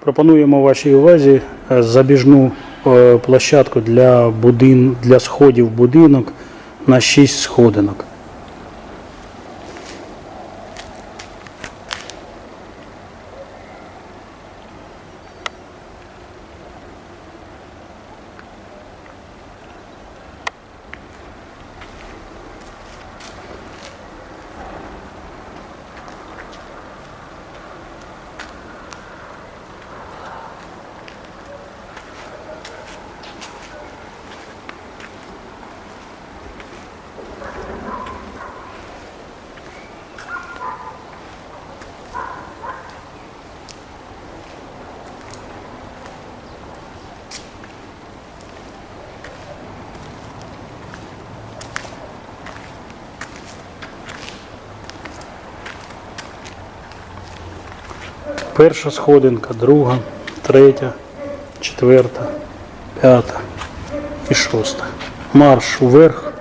Пропонуємо вашій увазі е, забіжну е, площадку для, будин... для сходів будинок на 6 сходинок. Перша сходинка, друга, третя, четверта, п'ята і шоста. Марш вверх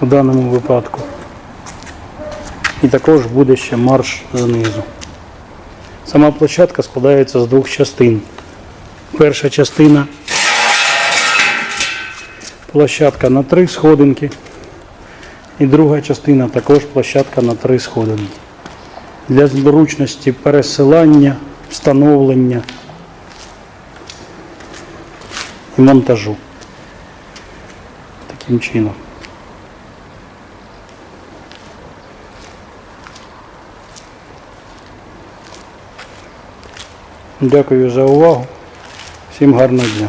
в даному випадку. І також буде ще марш знизу. Сама площадка складається з двох частин. Перша частина площадка на три сходинки. І друга частина також площадка на три сходинки для зручності пересилання, встановлення і монтажу. Таким чином. Дякую за увагу. Всім гарного дня.